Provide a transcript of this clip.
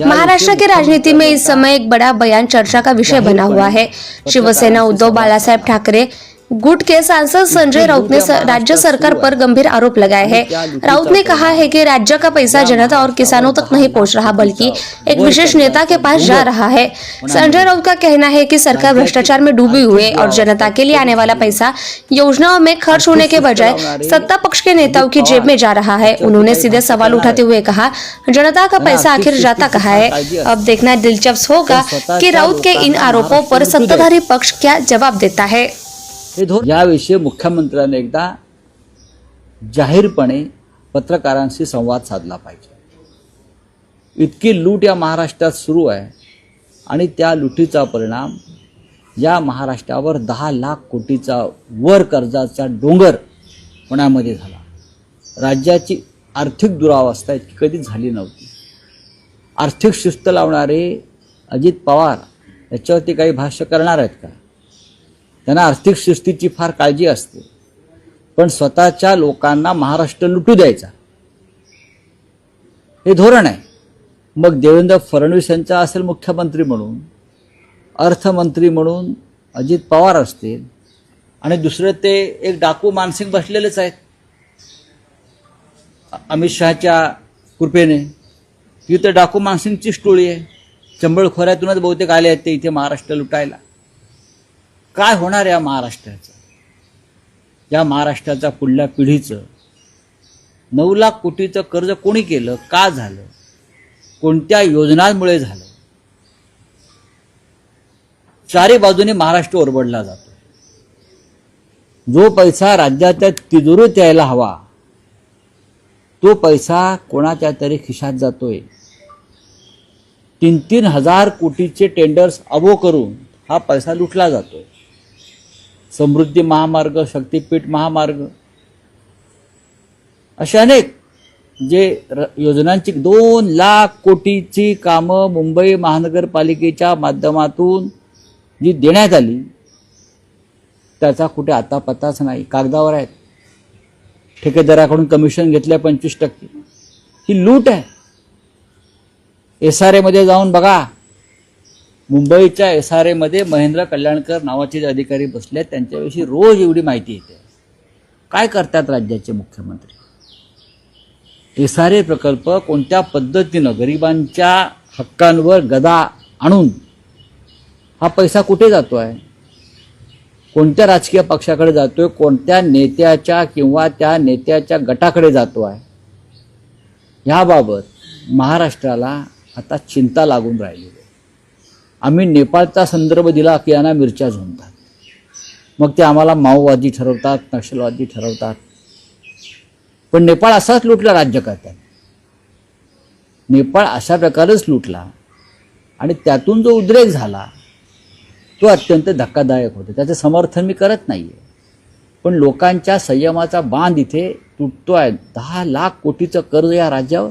महाराष्ट्र की राजनीति में इस समय एक बड़ा बयान चर्चा का विषय बना हुआ है। शिवसेना उद्धव बालासाहेब ठाकरे गुट के सांसद संजय राउत ने राज्य सरकार पर गंभीर आरोप लगाए हैं। राउत ने कहा है कि राज्य का पैसा जनता और किसानों तक नहीं पहुँच रहा बल्कि एक विशेष नेता के पास जा रहा है। संजय राउत का कहना है कि सरकार भ्रष्टाचार में डूबी हुई है और जनता के लिए आने वाला पैसा योजनाओं में खर्च होने के बजाय सत्ता पक्ष के नेताओं की जेब में जा रहा है। उन्होंने सीधे सवाल उठाते हुए कहा जनता का पैसा आखिर जाता कहा है? अब देखना दिलचस्प होगा की राउत के इन आरोपों पर सत्ताधारी पक्ष क्या जवाब देता है। हे धोरण याविषयी मुख्यमंत्र्यांनी एकदा जाहीरपणे पत्रकारांशी संवाद साधला पाहिजे. इतकी लूट या महाराष्ट्रात सुरू आहे आणि त्या लुटीचा परिणाम या महाराष्ट्रावर दहा लाख कोटीचा वर कर्जाचा डोंगर पुण्यामध्ये झाला. राज्याची आर्थिक दुरावस्था इतकी कधीच झाली नव्हती. आर्थिक शिस्त लावणारे अजित पवार याच्यावरती काही भाष्य करणार आहेत का? त्यांना आर्थिक शिस्तीची फार काळजी असते. पण स्वतःच्या लोकांना महाराष्ट्र लुटू द्यायचा. हे धोरण आहे. मग देवेंद्र फडणवीस यांचा असेल मुख्यमंत्री म्हणून अर्थमंत्री म्हणून अजित पवार असतील आणि दुसरे ते एक डाकू मानसिंग बसलेलेच आहेत. अमित शहाच्या कृपेने. ही तर डाकू मानसिंगची टोळी आहे. चंबळ खोऱ्यातूनच बहुतेक आले आहेत ते इथे महाराष्ट्र लुटायला. काय होणार या महाराष्ट्राचं? या महाराष्ट्राच्या पुढल्या पिढीचं नऊ लाख कोटीचं कर्ज कोणी केलं? का झालं? कोणत्या योजनांमुळे झालं? चारी बाजूने महाराष्ट्र ओरबडला जातो जो पैसा राज्याच्या तिजोरीत यायला हवा तो पैसा कोणाच्या तरी खिशात जातोय. तीन तीन हजार कोटीचे टेंडर्स अबो करून हा पैसा लुटला जातोय. समृद्धी महामार्ग शक्तीपीठ महामार्ग असे अनेक जे र- योजनांची दोन लाख कोटीची कामं मुंबई महानगरपालिकेच्या माध्यमातून जी देण्यात आली त्याचा कुठे आता पत्ताच नाही. कागदावर आहेत. ठेकेदाराकडून कमिशन घेतल्या पंचवीस टक्के. ही लूट आहे. एस आर एमध्ये जाऊन बघा. मुंबईच्या एस आर एमध्ये महेंद्र कल्याणकर नावाचे जे अधिकारी बसले आहेत त्यांच्याविषयी रोज एवढी माहिती येते. काय करतात राज्याचे मुख्यमंत्री? एस आर ए प्रकल्प कोणत्या पद्धतीनं गरिबांच्या हक्कांवर गदा आणून हा पैसा कुठे जातो आहे कोणत्या राजकीय पक्षाकडे जातोय? कोणत्या नेत्याच्या किंवा त्या नेत्याच्या गटाकडे जातो आहे ह्याबाबत महाराष्ट्राला आता चिंता लागून राहिलेली आहे. आम्ही नेपाळचा संदर्भ दिला की यांना मिरच्या झोंबतात मग ते आम्हाला माओवादी ठरवतात नक्षलवादी ठरवतात. पण नेपाळ असाच लुटला राज्यकर्त्यांनी. नेपाळ अशा प्रकारेच लुटला आणि त्यातून जो उद्रेक झाला तो अत्यंत धक्कादायक होतो. त्याचं समर्थन मी करत नाही आहे पण लोकांच्या संयमाचा बांध इथे तुटतो आहे दहा लाख कोटीचं कर्ज या राज्यावर